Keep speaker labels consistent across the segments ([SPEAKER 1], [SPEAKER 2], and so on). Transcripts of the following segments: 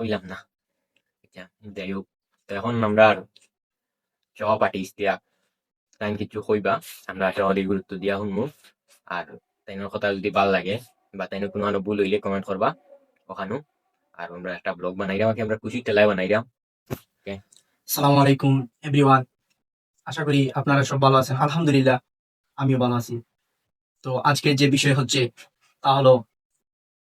[SPEAKER 1] হইলাম না। আচ্ছা, যাই হোক এখন আমরা আর সহপাঠী ইস্তিয়া তাই কিছু কইবা আমরা সহজে গুরুত্ব দিয়া শুনব। আর তাইনের কথা যদি ভালো লাগে বা তাইনের কোনো আনো ভুল হইলে কমেন্ট করবা ওখানো আর আমরা একটা ব্লগ বানাইলাম আর কি আমরা খুশি টেলাই বানাইলাম
[SPEAKER 2] সালামু আলাইকুম এভরিওয়ান আশা করি আপনারা সব ভালো আছেন আলহামদুলিল্লাহ আমিও ভালো আছি। তো আজকে যে বিষয় হচ্ছে তা হলো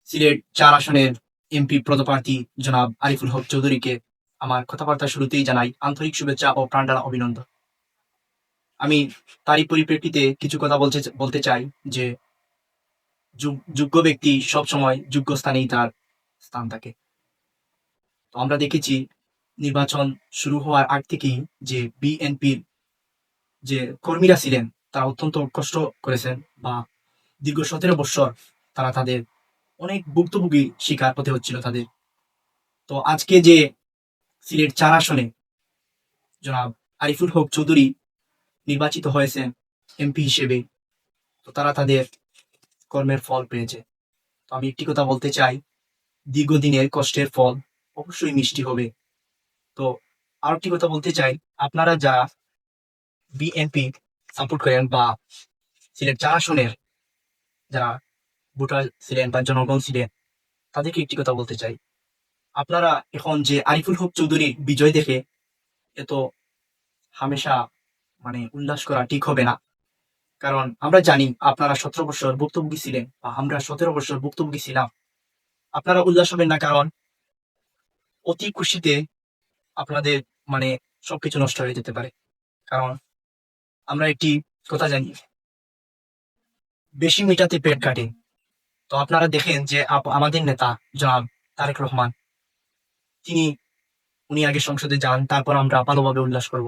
[SPEAKER 2] সিলেট চার আসনের এমপি পদপ্রার্থী জনাব আরিফুল হক চৌধুরীকে আমার কথাবার্তা শুরুতেই জানাই আন্তরিক শুভেচ্ছা ও প্রাণডালা অভিনন্দন। আমি তারই পরিপ্রেক্ষিতে কিছু কথা বলতে বলতে চাই যে যোগ- যোগ্য ব্যক্তি সব সময় যোগ্য স্থানেই তার স্থান থাকে। তো আমরা দেখেছি নির্বাচন শুরু হওয়ার আগ থেকেই যে বিএনপির যে কর্মীরা ছিলেন, তারা অত্যন্ত কষ্ট করেছেন বা দীর্ঘ সতেরো বৎসর তারা তাদের অনেক ভুক্তভোগী শিকার হতে হচ্ছিল তাদের। তো আজকে যে সিলেট চার আসনে জনাব আরিফুল হক চৌধুরী নির্বাচিত হয়েছেন এমপি হিসেবে, তো তারা তাদের কর্মের ফল পেয়েছে। তো আমি একটি কথা বলতে চাই, দীর্ঘদিনের কষ্টের ফল অবশ্যই মিষ্টি হবে। তো আর একটি কথা বলতে চাই, আপনারা যা বিএনপি সাপোর্ট করেন বা সিলেট চার আসনের যারা ভোটার ছিলেন বা জনগণ ছিলেন, তাদেরকে একটি কথা বলতে চাই। আপনারা এখন যে আরিফুল হক চৌধুরীর বিজয় দেখে এত হামেশা মানে উল্লাস করা ঠিক হবে না। কারণ আমরা জানি আপনারা সতেরো বছর ভুক্তভোগী ছিলেন বা আমরা সতেরো বছর ভুক্তভোগী ছিলাম। আপনারা উল্লাস হবেন না কারণ অতি খুশিতে আপনাদের মানে সবকিছু নষ্ট হয়ে যেতে পারে। কারণ আমরা একটি কথা জানি, বেশি মিটাতে পেট কাটে। তো আপনারা দেখেন যে আমাদের নেতা জনাব তারেক রহমান, তিনি, উনি আগে সংসদে যান, তারপর আমরা ভালোভাবে উল্লাস করব।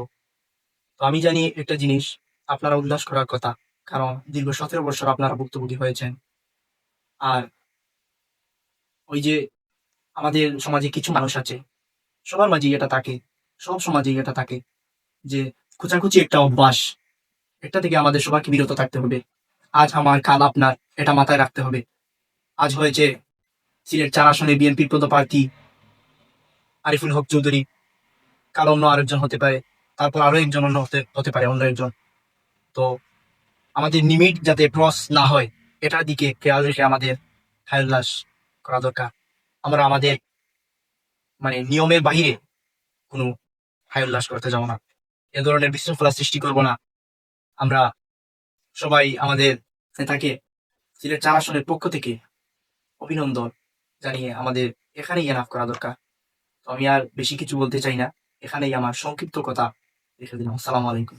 [SPEAKER 2] তো আমি জানি একটা জিনিস, আপনারা উল্লাস করার কথা, কারণ দীর্ঘ সতেরো বছর আপনারা ভুক্তভোগী হয়েছেন। আর ওই যে আমাদের সমাজে কিছু মানুষ আছে, সবার মাঝে এটা থাকে, সব সমাজে এটা থাকে, যে খুচাখুচি একটা অভ্যাস এটা থেকে আমাদের সবাইকে বিরত থাকতে হবে। আজ আমার কাল আপনার, এটা মাথায় রাখতে হবে। আজ হয়েছে সিলেট চার আসনে বিএনপির পদপ্রার্থী আরিফুল হক চৌধুরী। কাল অন্য আরেকজন হতে পারে, তারপর আরও একজন অন্য হতে হতে পারে অন্য একজন। তো আমাদের নিমিট যাতে ক্রস না হয়, এটার দিকে খেয়াল রেখে আমাদের খায়ুল্লাস করা দরকার। আমরা আমাদের মানে নিয়মের বাহিরে কোনো হায়ল্লাস করতে যাব না। এ ধরনের বিশৃঙ্খলা সৃষ্টি করব না। আমরা সবাই আমাদের নেতাকে সিলেট চার আসনের পক্ষ থেকে অভিনন্দন জানিয়ে আমাদের এখানেই এনাফ করা দরকার। তো আমি আর বেশি কিছু বলতে চাই না। এখানেই আমার সংক্ষিপ্ত কথা। রেখে দিলাম। আসসালামু আলাইকুম।